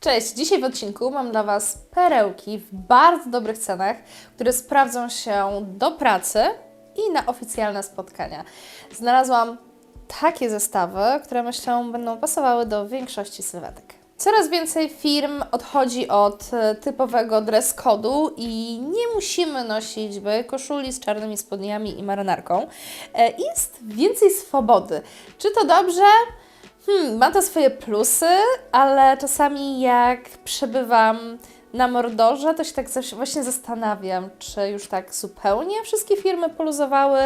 Cześć! Dzisiaj w odcinku mam dla Was perełki w bardzo dobrych cenach, które sprawdzą się do pracy i na oficjalne spotkania. Znalazłam takie zestawy, które myślę będą pasowały do większości sylwetek. Coraz więcej firm odchodzi od e, typowego dress code'u i nie musimy nosić by koszuli z czarnymi spodniami i marynarką. E, Jest więcej swobody. Czy to dobrze? Hmm, ma to swoje plusy, ale czasami jak przebywam na Mordorze, to się tak właśnie zastanawiam, czy już tak zupełnie wszystkie firmy poluzowały,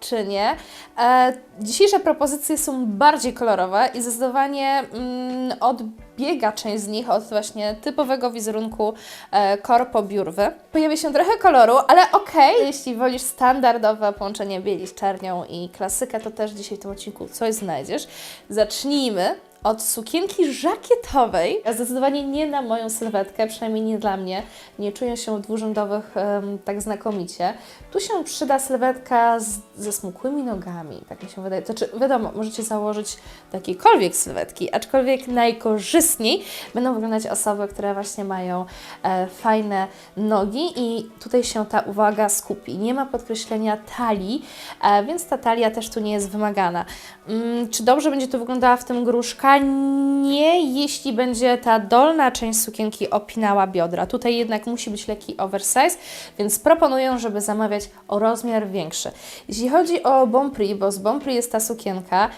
czy nie. E, dzisiejsze propozycje są bardziej kolorowe i zdecydowanie mm, odbiega część z nich od właśnie typowego wizerunku e, korpo biurwy. Pojawia się trochę koloru, ale okej, jeśli wolisz standardowe połączenie bieli z czernią i klasykę, to też dzisiaj w tym odcinku coś znajdziesz. Zacznijmy od sukienki żakietowej. Zdecydowanie nie na moją sylwetkę, przynajmniej nie dla mnie. Nie czuję się w dwurzędowych em, tak znakomicie. Tu się przyda sylwetka z, ze smukłymi nogami, tak mi się wydaje. Znaczy, wiadomo, możecie założyć jakiekolwiek sylwetki, aczkolwiek najkorzystniej będą wyglądać osoby, które właśnie mają e, fajne nogi i tutaj się ta uwaga skupi. Nie ma podkreślenia talii, e, więc ta talia też tu nie jest wymagana. Mm, czy dobrze będzie to wyglądała w tym gruszka? Nie, jeśli będzie ta dolna część sukienki opinała biodra. Tutaj jednak musi być lekki oversize, więc proponuję, żeby zamawiać o rozmiar większy. Jeśli chodzi o Bonprix, bo z Bonprix jest ta sukienka,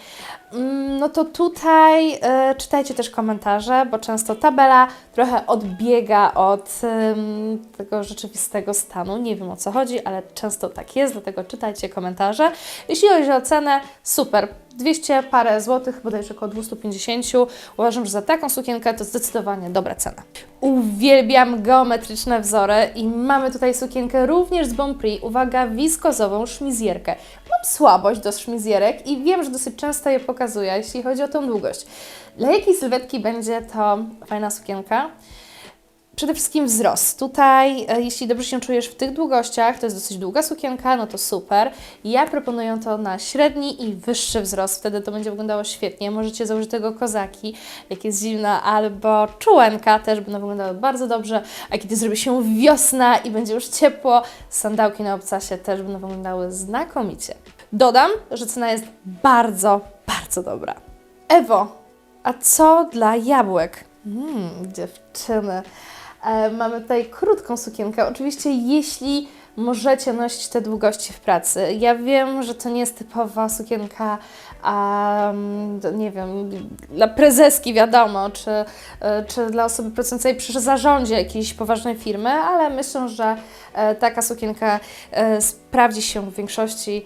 no to tutaj e, czytajcie też komentarze, bo często tabela trochę odbiega od em, tego rzeczywistego stanu. Nie wiem o co chodzi, ale często tak jest, dlatego czytajcie komentarze. Jeśli chodzi o cenę, super. 200 parę złotych, bodajże około 250. Uważam, że za taką sukienkę to zdecydowanie dobra cena. Uwielbiam geometryczne wzory i mamy tutaj sukienkę również z Bonprix. Uwaga, wiskozową szmizjerkę. Mam słabość do szmizjerek i wiem, że dosyć często je pokazuję, jeśli chodzi o tą długość. Dla jakiej sylwetki będzie to fajna sukienka? Przede wszystkim wzrost. Tutaj, e, jeśli dobrze się czujesz w tych długościach, to jest dosyć długa sukienka, no to super. Ja proponuję to na średni i wyższy wzrost, wtedy to będzie wyglądało świetnie. Możecie założyć tego kozaki, jak jest zimna, albo czułenka, też będą wyglądały bardzo dobrze. A kiedy zrobi się wiosna i będzie już ciepło, sandałki na obcasie też będą wyglądały znakomicie. Dodam, że cena jest bardzo, bardzo dobra. Ewo, a co dla jabłek? Mmm, dziewczyny. E, mamy tutaj krótką sukienkę. Oczywiście, jeśli możecie nosić te długości w pracy. Ja wiem, że to nie jest typowa sukienka, um, nie wiem, dla prezeski wiadomo, czy, e, czy dla osoby pracującej przy zarządzie jakiejś poważnej firmy, ale myślę, że e, taka sukienka e, sprawdzi się w większości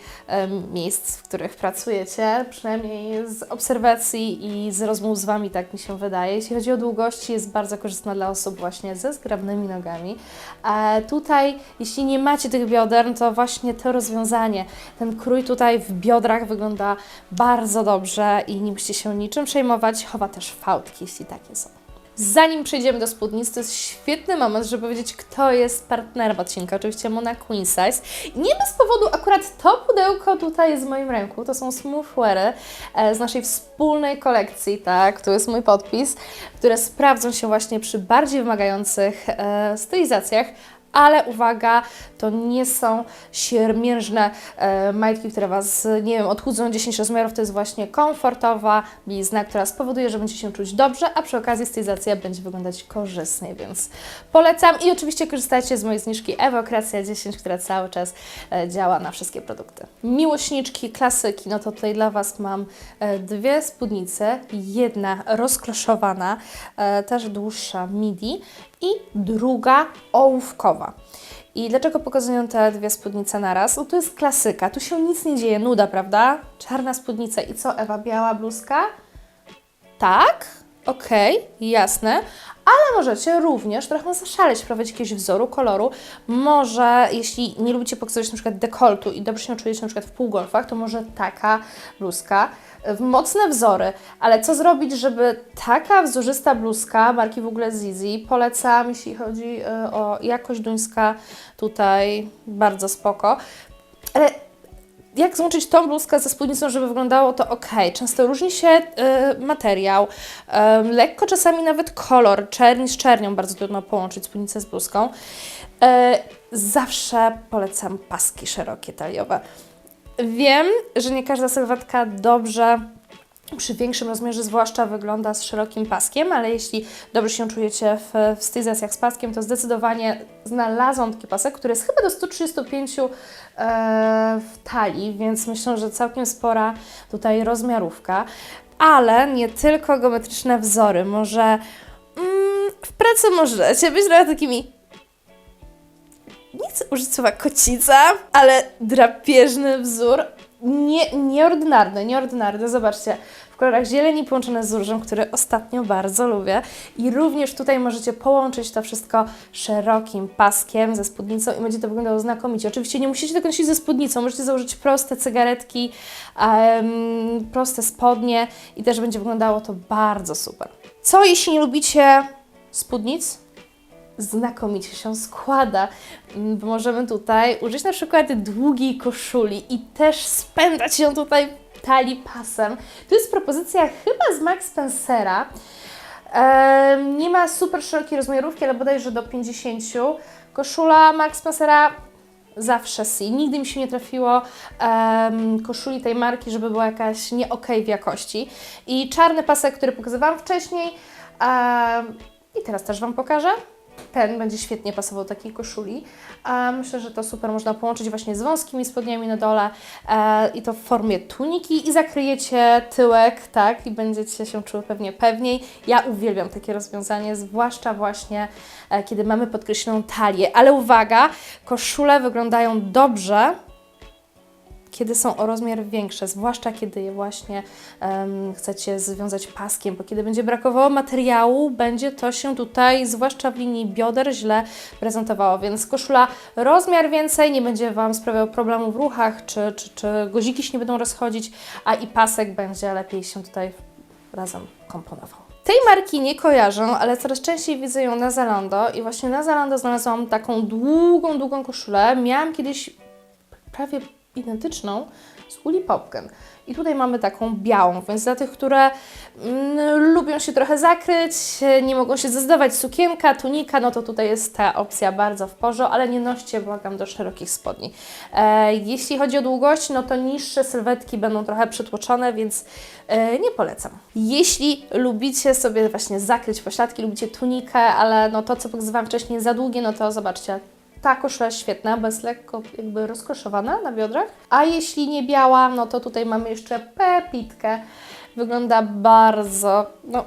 miejsc, w których pracujecie, przynajmniej z obserwacji i z rozmów z Wami, tak mi się wydaje. Jeśli chodzi o długości, jest bardzo korzystna dla osób właśnie ze zgrabnymi nogami. E, tutaj, jeśli nie macie tych bioder, no to właśnie to rozwiązanie, ten krój tutaj w biodrach wygląda bardzo dobrze i nie musicie się niczym przejmować. Chowa też fałdki, jeśli takie są. Zanim przejdziemy do spódnic, to jest świetny moment, żeby powiedzieć, kto jest partnerem odcinka. Oczywiście Mona Queen Size. Nie bez powodu akurat to pudełko tutaj jest w moim ręku. To są smoothweary e, z naszej wspólnej kolekcji, tak, tu jest mój podpis, które sprawdzą się właśnie przy bardziej wymagających e, stylizacjach. Ale uwaga, to nie są siermiężne e, majtki, które Was, nie wiem, odchudzą 10 rozmiarów. To jest właśnie komfortowa blizna, która spowoduje, że będziecie się czuć dobrze, a przy okazji stylizacja będzie wyglądać korzystnie, więc polecam. I oczywiście korzystajcie z mojej zniżki Ewokracja 10, która cały czas e, działa na wszystkie produkty. Miłośniczki, klasyki, no to tutaj dla Was mam e, dwie spódnice. Jedna rozkloszowana, e, też dłuższa midi i druga ołówkowa. I dlaczego pokazuję te dwie spódnice naraz? No to jest klasyka, tu się nic nie dzieje, nuda, prawda? Czarna spódnica i co, Ewa, biała bluzka? Tak, okej, jasne, ale możecie również trochę zaszaleć, wprowadzić jakiegoś wzoru, koloru. Może, jeśli nie lubicie na przykład dekoltu i dobrze się czujecie przykład w półgolfach, to może taka bluzka. Mocne wzory, ale co zrobić, żeby taka wzorzysta bluzka marki w ogóle Zizi, polecam, jeśli chodzi y, o jakość duńska, tutaj bardzo spoko, ale jak złączyć tą bluzkę ze spódnicą, żeby wyglądało to ok. Często różni się y, materiał, y, lekko czasami nawet kolor, czerni z czernią, bardzo trudno połączyć spódnicę z bluzką. Y, zawsze polecam paski szerokie taliowe. Wiem, że nie każda sylwetka dobrze przy większym rozmiarze zwłaszcza wygląda z szerokim paskiem, ale jeśli dobrze się czujecie w, w stylizacjach z paskiem, to zdecydowanie znalazłam taki pasek, który jest chyba do 135 e, w talii, więc myślę, że całkiem spora tutaj rozmiarówka. Ale nie tylko geometryczne wzory, może mm, w pracy możecie być trochę takimi nie chcę użyć słowa kocica, ale drapieżny wzór. Nie, nieordynarny, nieordynarny. Zobaczcie, w kolorach zieleni połączone z różem, który ostatnio bardzo lubię. I również tutaj możecie połączyć to wszystko szerokim paskiem ze spódnicą i będzie to wyglądało znakomicie. Oczywiście nie musicie tego nosić ze spódnicą, możecie założyć proste cygaretki, um, proste spodnie i też będzie wyglądało to bardzo super. Co jeśli nie lubicie spódnic? Znakomicie się składa. Mm, Możemy tutaj użyć na przykład długiej koszuli i też spędzać ją tutaj talii pasem. To jest propozycja chyba z Max Spencera. Nie ma super szerokiej rozmiarówki, ale bodajże do 50. Koszula Max Spencera zawsze si. Nigdy mi się nie trafiło um, koszuli tej marki, żeby była jakaś nie okej w jakości. I czarny pasek, który pokazywałam wcześniej. Um, I teraz też Wam pokażę ten będzie świetnie pasował do takiej koszuli. A myślę, że to super można połączyć właśnie z wąskimi spodniami na dole e, i to w formie tuniki i zakryjecie tyłek, tak, i będziecie się czuły pewnie pewniej. Ja uwielbiam takie rozwiązanie, zwłaszcza właśnie e, kiedy mamy podkreśloną talię. Ale uwaga, koszule wyglądają dobrze, kiedy są o rozmiar większe, zwłaszcza kiedy je właśnie um, chcecie związać paskiem, bo kiedy będzie brakowało materiału, będzie to się tutaj, zwłaszcza w linii bioder, źle prezentowało, więc koszula rozmiar więcej, nie będzie Wam sprawiał problemu w ruchach, czy, czy, czy guziki się nie będą rozchodzić, a i pasek będzie lepiej się tutaj razem komponował. Tej marki nie kojarzę, ale coraz częściej widzę ją na Zalando i właśnie na Zalando znalazłam taką długą, długą koszulę. Miałam kiedyś prawie identyczną z Uli Popken. I tutaj mamy taką białą, więc dla tych, które mm, lubią się trochę zakryć, nie mogą się zdecydować sukienka, tunika, no to tutaj jest ta opcja bardzo w porządku, ale nie noście, błagam, do szerokich spodni. E, jeśli chodzi o długość, no to niższe sylwetki będą trochę przytłoczone, więc e, nie polecam. Jeśli lubicie sobie właśnie zakryć pośladki, lubicie tunikę, ale no to, co pokazywałam wcześniej, za długie, no to zobaczcie, ta koszula jest świetna, bo jest lekko jakby rozkoszowana na biodrach. A jeśli nie biała, no to tutaj mamy jeszcze pepitkę. Wygląda bardzo, no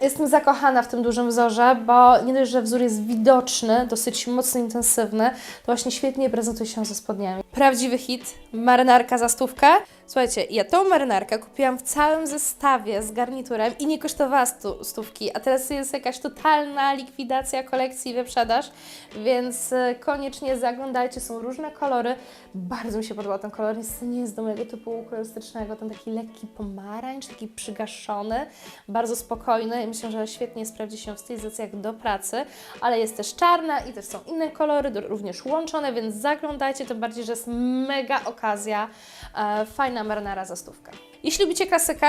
Jestem zakochana w tym dużym wzorze, bo nie dość, że wzór jest widoczny, dosyć mocno intensywny, to właśnie świetnie prezentuje się ze spodniami. Prawdziwy hit, marynarka za stówkę. Słuchajcie, ja tą marynarkę kupiłam w całym zestawie z garniturem i nie kosztowała stu, stówki, a teraz jest jakaś totalna likwidacja kolekcji i wyprzedaż, więc e, koniecznie zaglądajcie, są różne kolory. Bardzo mi się podobał ten kolor, niestety nie jest do mojego typu kolorystycznego, ten taki lekki pomarańcz, taki przygaszony, bardzo spokojny myślę, że świetnie sprawdzi się w stylizacjach do pracy, ale jest też czarna i też są inne kolory, również łączone, więc zaglądajcie, tym bardziej, że jest mega okazja, e, fajna marynara za stówkę. Jeśli lubicie klasykę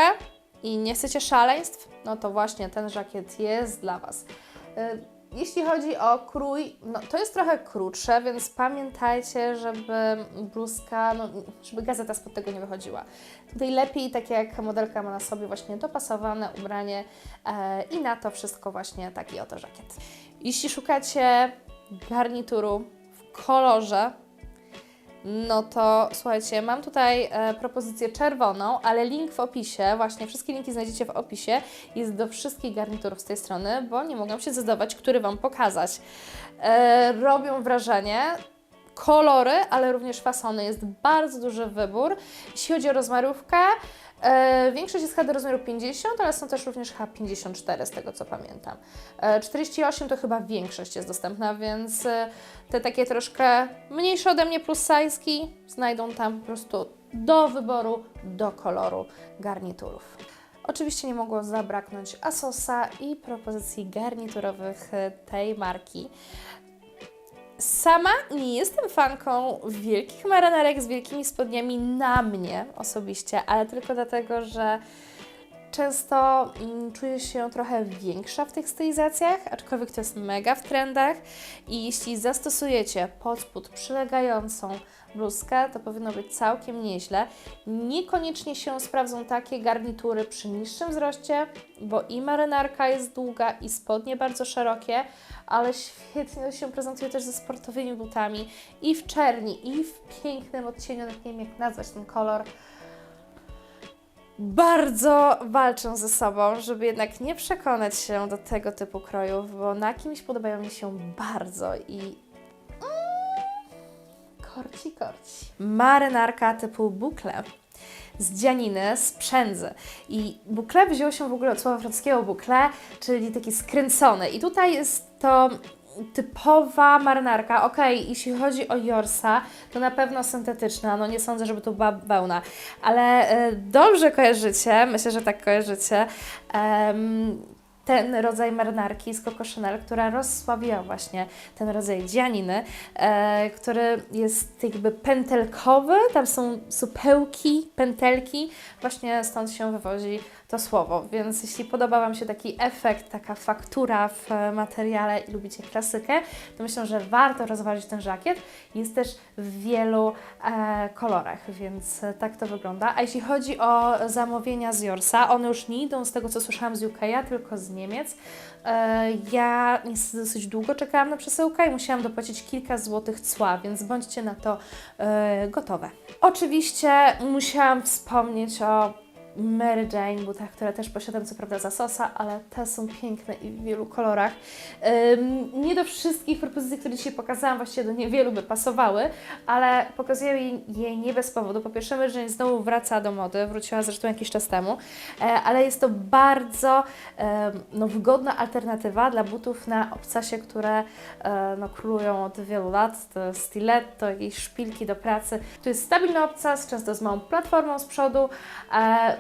i nie chcecie szaleństw, no to właśnie ten żakiet jest dla Was. E, jeśli chodzi o krój, no to jest trochę krótsze, więc pamiętajcie, żeby bluzka, no, żeby gazeta spod tego nie wychodziła. Tutaj lepiej, tak jak modelka ma na sobie właśnie dopasowane ubranie e, i na to wszystko właśnie taki oto żakiet. Jeśli szukacie garnituru w kolorze, no to słuchajcie, mam tutaj e, propozycję czerwoną, ale link w opisie, właśnie wszystkie linki znajdziecie w opisie, jest do wszystkich garniturów z tej strony, bo nie mogłam się zdecydować, który Wam pokazać. E, robią wrażenie, kolory, ale również fasony. Jest bardzo duży wybór. Jeśli chodzi o rozmiarówkę, e, większość jest chyba do rozmiaru 50, ale są też również chyba 54 z tego co pamiętam. E, 48 to chyba większość jest dostępna, więc e, te takie troszkę mniejsze ode mnie plus size'ki znajdą tam po prostu do wyboru, do koloru garniturów. Oczywiście nie mogło zabraknąć Asosa i propozycji garniturowych tej marki. Sama nie jestem fanką wielkich marynarek z wielkimi spodniami na mnie osobiście, ale tylko dlatego, że często mm, czuję się trochę większa w tych stylizacjach, aczkolwiek to jest mega w trendach i jeśli zastosujecie pod spód przylegającą bluzkę, to powinno być całkiem nieźle. Niekoniecznie się sprawdzą takie garnitury przy niższym wzroście, bo i marynarka jest długa i spodnie bardzo szerokie, ale świetnie się prezentuje też ze sportowymi butami i w czerni, i w pięknym odcieniu, nie wiem jak nazwać ten kolor bardzo walczą ze sobą, żeby jednak nie przekonać się do tego typu krojów, bo na kimś podobają mi się bardzo i. Korci, korci. Marynarka typu bukle z dzianiny, z przędzy. I bukle wzięło się w ogóle od słowa francuskiego bukle, czyli taki skręcony. I tutaj jest to typowa marynarka. Okej, jeśli chodzi o Jorsa, to na pewno syntetyczna. No nie sądzę, żeby to była wełna, ale e, dobrze kojarzycie, myślę, że tak kojarzycie. em, ten rodzaj marynarki z Coco Chanel, która rozsławiła właśnie ten rodzaj dzianiny, e, który jest jakby pętelkowy, tam są supełki, pętelki, właśnie stąd się wywodzi to słowo, więc jeśli podoba Wam się taki efekt, taka faktura w materiale i lubicie klasykę, to myślę, że warto rozważyć ten żakiet. Jest też w wielu e, kolorach, więc tak to wygląda. A jeśli chodzi o zamówienia z Jorsa, one już nie idą z tego, co słyszałam z UK, tylko z Niemiec. E, ja niestety dosyć długo czekałam na przesyłkę i musiałam dopłacić kilka złotych cła, więc bądźcie na to e, gotowe. Oczywiście musiałam wspomnieć o Mary Jane, butach, które też posiadam co prawda za sosa, ale te są piękne i w wielu kolorach. Ym, nie do wszystkich propozycji, które dzisiaj pokazałam, właściwie do niewielu by pasowały, ale pokazuję jej- je nie bez powodu. Po pierwsze, Mary Jane znowu wraca do mody, wróciła zresztą jakiś czas temu, e, ale jest to bardzo em, no, wygodna alternatywa dla butów na obcasie, które e, no, królują od wielu lat. To stiletto, jakieś szpilki do pracy. To jest stabilny obcas, często z małą platformą z przodu. E,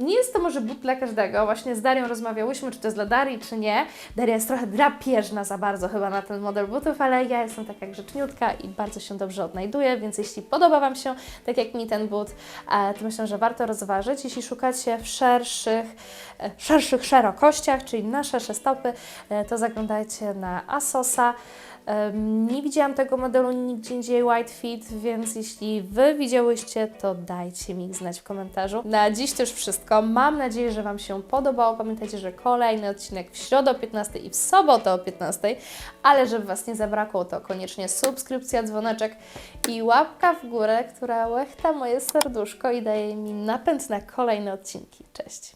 nie jest to może but dla każdego. Właśnie z Darią rozmawiałyśmy, czy to jest dla Darii, czy nie. Daria jest trochę drapieżna za bardzo chyba na ten model butów, ale ja jestem taka grzeczniutka i bardzo się dobrze odnajduję, więc jeśli podoba Wam się, tak jak mi ten but, e, to myślę, że warto rozważyć. Jeśli szukacie w szerszych, e, szerszych szerokościach, czyli na szersze stopy, e, to zaglądajcie na Asosa. Nie widziałam tego modelu nigdzie indziej White Fit, więc jeśli Wy widziałyście, to dajcie mi znać w komentarzu. Na dziś już wszystko. Mam nadzieję, że Wam się podobało. Pamiętajcie, że kolejny odcinek w środę o 15 i w sobotę o 15, ale żeby Was nie zabrakło, to koniecznie subskrypcja, dzwoneczek i łapka w górę, która łechta moje serduszko i daje mi napęd na kolejne odcinki. Cześć!